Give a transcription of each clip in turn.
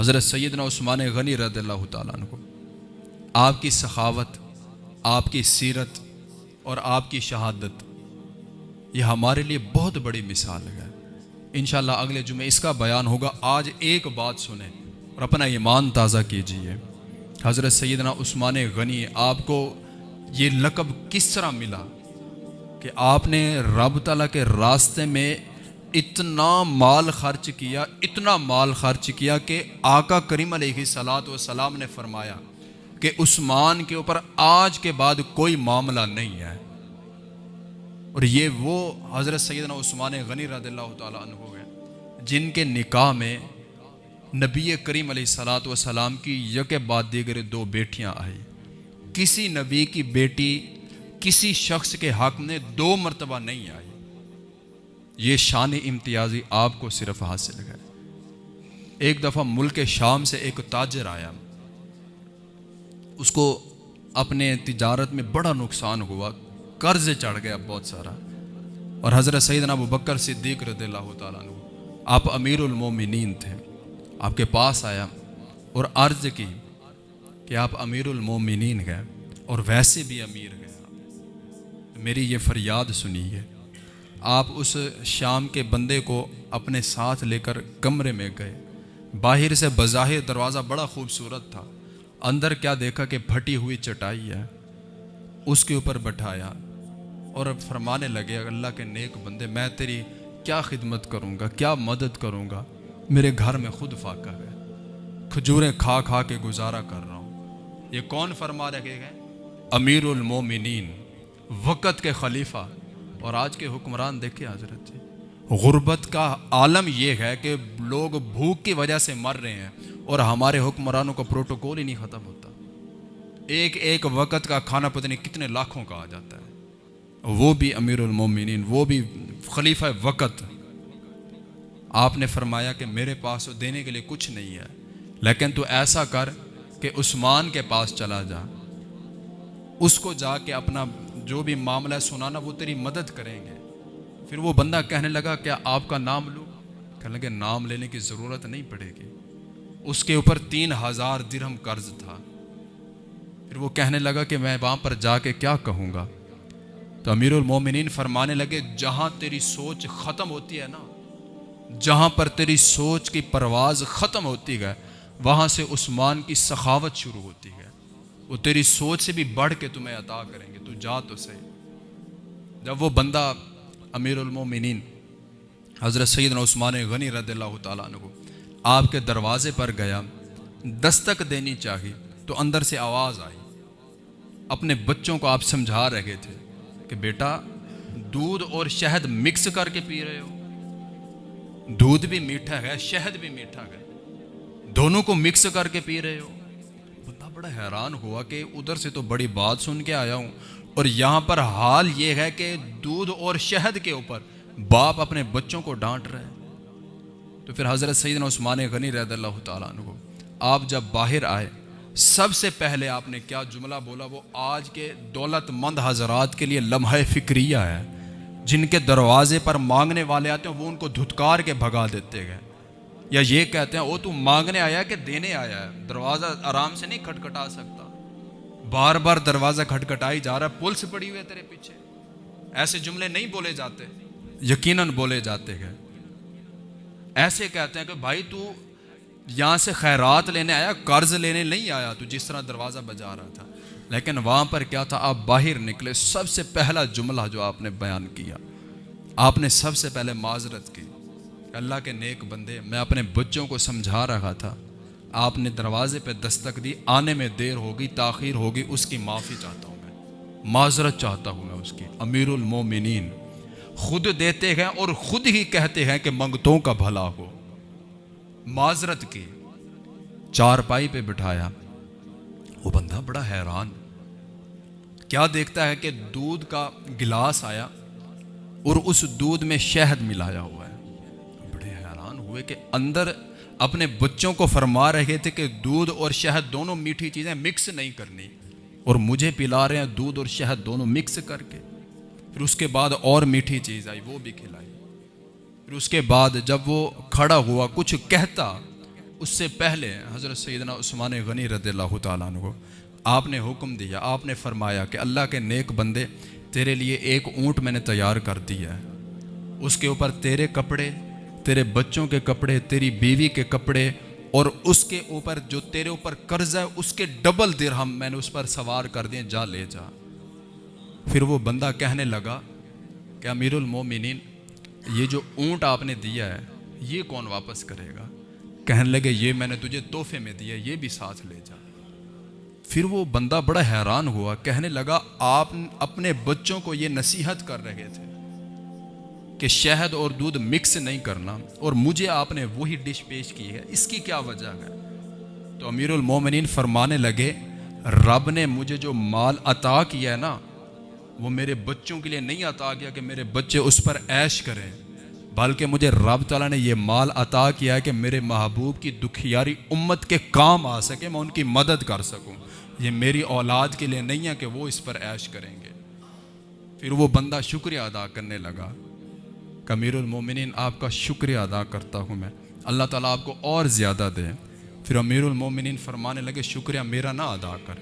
हज़रत सैदना उस्मान गनी रद को, आपकी सखावत, आपकी सीरत और आपकी शहादत यह हमारे लिए बहुत बड़ी मिसाल है। इन अगले जुमे इसका बयान होगा, आज एक बात सुने और अपना ईमान ताज़ा कीजिए। हज़रत सैदना उस्मान गनी, आपको ये लकब किस तरह मिला कि आपने रब तला के रास्ते में इतना माल खर्च किया, इतना माल खर्च किया कि आका करीम सलात व सलाम ने फरमाया कि उस्मान के ऊपर आज के बाद कोई मामला नहीं है। और ये वो हज़रत सैदना उस्मान गनी रदल्ला तु है, जिनके निकाह में नबी करीम सलात व सलाम की यके बाद दीगर दो बेटियाँ आई। किसी नबी की बेटी, किसी शख्स के हक में दो मरतबा नहीं आई। ये शान इम्तियाजी आपको सिर्फ़ हासिल है। एक दफ़ा मुल्क शाम से एक ताजर आया। उसको अपने तिजारत में बड़ा नुकसान हुआ। कर्ज चढ़ गया बहुत सारा। और हज़रत सईद अबू बकर सिद्दीक रदील्ला तु आप अमीरमिन थे। आपके पास आया और अर्ज़ की कि आप अमीरमिन गए और वैसे भी अमीर गए मेरी ये फरियाद सुनिए। आप उस शाम के बंदे को अपने साथ लेकर कमरे में गए। बाहर से बज़ाहिर दरवाज़ा बड़ा खूबसूरत था। अंदर क्या देखा कि फटी हुई चटाई है? उसके ऊपर बैठाया और अब फरमाने लगे, अल्लाह के नेक बंदे, मैं तेरी क्या खिदमत करूँगा, क्या मदद करूँगा? मेरे घर में खुद फाका है। खजूरें खा खा के गुजारा कर रहा हूँ। ये कौन फरमा रखे गए अमीरमिन वक़्त के खलीफा। और आज के हुक्मरान देखे हज़रत जी, गुर्बत का आलम यह है कि लोग भूख की वजह से मर रहे हैं और हमारे हुक्मरानों का प्रोटोकॉल ही नहीं ख़त्म होता। एक एक वक़्त का खाना पता नहीं कितने लाखों का आ जाता है। वो भी अमीरमिन वो भी खलीफा वक़्त। आपने फरमाया कि मेरे पास तो देने के लिए कुछ नहीं है, लेकिन तू ऐसा कर कि उस्मान के पास चला जा। उसको जाके अपना जो भी मामला है सुनाना, वो तेरी मदद करेंगे। फिर वो बंदा कहने लगा क्या आपका नाम लूँ। कहने लगे, नाम लेने की ज़रूरत नहीं पड़ेगी। उसके ऊपर तीन हज़ार दिरहम कर्ज था। फिर वो कहने लगा कि मैं वहाँ पर जाके क्या कहूँगा? तो मोमिनीन फरमाने लगे, जहाँ तेरी सोच ख़त्म होती है ना, जहाँ पर तेरी सोच की परवाज ख़त्म होती है, वहाँ से उस्मान की सखावत शुरू होती है। वो तेरी सोच से भी बढ़ के तुम्हें अता करेंगे, तू जा तो सही। जब वो बंदा अमीरुल मोमिनीन, हज़रत सैद उस्मान गनी रदल्ला तु आपके दरवाजे पर गया, दस्तक देनी चाहिए तो अंदर से आवाज़ आई। अपने बच्चों को आप समझा रहे थे कि बेटा, दूध और शहद मिक्स करके पी रहे हो। दूध भी मीठा है, शहद भी मीठा है। दोनों को मिक्स करके पी रहे हो। बड़ा हैरान हुआ कि उधर से तो बड़ी बात सुन के आया हूँ। और यहाँ पर हाल ये है कि दूध और शहद के ऊपर बाप अपने बच्चों को डांट रहे हैं। तो फिर हज़रत सईद उस्मान गनी रदल्ला तु आप जब बाहर आए, सबसे पहले आपने क्या जुमला बोला? वो आज के दौलतमंद हजरात के लिए लम्हा फ़िक्रिया है। जिनके दरवाजे पर मांगने वाले आते हैं, वो उनको धुतकार के भगा देते गए या ये कहते हैं वो तू मांगने आया कि देने आया है? दरवाज़ा आराम से नहीं खटखटा सकता। बार बार दरवाज़ा खटखटाई जा रहा है, पुलिस पड़ी हुई है तेरे पीछे। ऐसे जुमले नहीं बोले जाते, यकीनन बोले जाते हैं। ऐसे कहते हैं कि भाई तू यहाँ से खैरात लेने आया, कर्ज लेने नहीं आया तू, जिस तरह दरवाज़ा बजा रहा था। लेकिन वहाँ पर क्या था? आप बाहर निकले, सबसे पहला जुमला जो आपने बयान किया, आपने सबसे पहले माजरत की। अल्लाह के नेक बंदे, मैं अपने बच्चों को समझा रहा था। आपने दरवाजे पे दस्तक दी, आने में देर होगी, ताखिर होगी, उसकी माफ़ी चाहता हूँ मैं। माजरत चाहता हूँ मैं उसकी। अमीरुल मोमिनीन, खुद देते हैं और खुद ही कहते हैं कि मंगतों का भला हो। माजरत की चारपाई पे बिठाया। वो बंदा बड़ा हैरान। क्या देखता है कि दूध का गिलास आया और उस दूध में शहद मिलाया हुआ है। हुए कि अंदर अपने बच्चों को फरमा रहे थे कि दूध और शहद दोनों मीठी चीज़ें मिक्स नहीं करनी और मुझे पिला रहे हैं दूध और शहद दोनों मिक्स करके। फिर उसके बाद और मीठी चीज़ आई, वो भी खिलाई। फिर उसके बाद जब वो खड़ा हुआ, कुछ कहता, उससे पहले हज़रत सैदना उस्मान गनी रदल्ला को, आपने हुक्म दिया, आपने फरमाया कि अल्लाह के नेक बंदे, तेरे लिए एक ऊँट मैंने तैयार कर दिया है। उसके ऊपर तेरे कपड़े तेरे बच्चों के कपड़े, तेरी बीवी के कपड़े और उसके ऊपर जो तेरे ऊपर कर्ज है, उसके डबल दिरहम मैंने उस पर सवार कर दिए, जा ले जा। फिर वो बंदा कहने लगा कि अमीरुल मोमिनीन, ये जो ऊँट आपने दिया है, ये कौन वापस करेगा? कहने लगे, ये मैंने तुझे तोहफे में दिया, ये भी साथ ले जा। फिर वो बंदा बड़ा हैरान हुआ, कहने लगा, आप अपने बच्चों को ये नसीहत कर रहे थे। कि शहद और दूध मिक्स नहीं करना, और मुझे आपने वही डिश पेश की है, इसकी क्या वजह है? तो अमीरुल मोमिनीन फरमाने लगे, रब ने मुझे जो माल अता किया है ना, वो मेरे बच्चों के लिए नहीं अता किया कि मेरे बच्चे उस पर ऐश करें, बल्कि मुझे रब तला ने यह माल अता किया है कि मेरे महबूब की दुखियारी उम्मत के काम आ सके, मैं उनकी मदद कर सकूँ। ये मेरी औलाद के लिए नहीं है कि वो इस पर ऐश करेंगे। फिर वो बंदा शुक्रिया अदा करने लगा। कमीरमिन आपका शुक्रिया अदा करता हूँ मैं। अल्लाह ताला आपको और ज़्यादा दे। फिर अमीर अमीरमिन फरमाने लगे, शुक्रिया, मेरा ना अदा कर।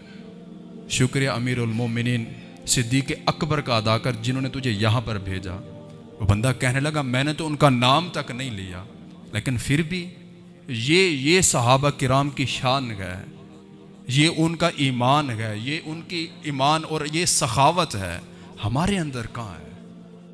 शुक्रिया अमीरमिन सिद्दीक अकबर का अदा कर, जिन्होंने तुझे यहाँ पर भेजा। वो बंदा कहने लगा, मैंने तो उनका नाम तक नहीं लिया, लेकिन फिर भी ये ये सहाबा किराम की शान है। ये उनका ईमान है, ये उनकी ईमान और ये सखावत है। हमारे अंदर कहाँ है?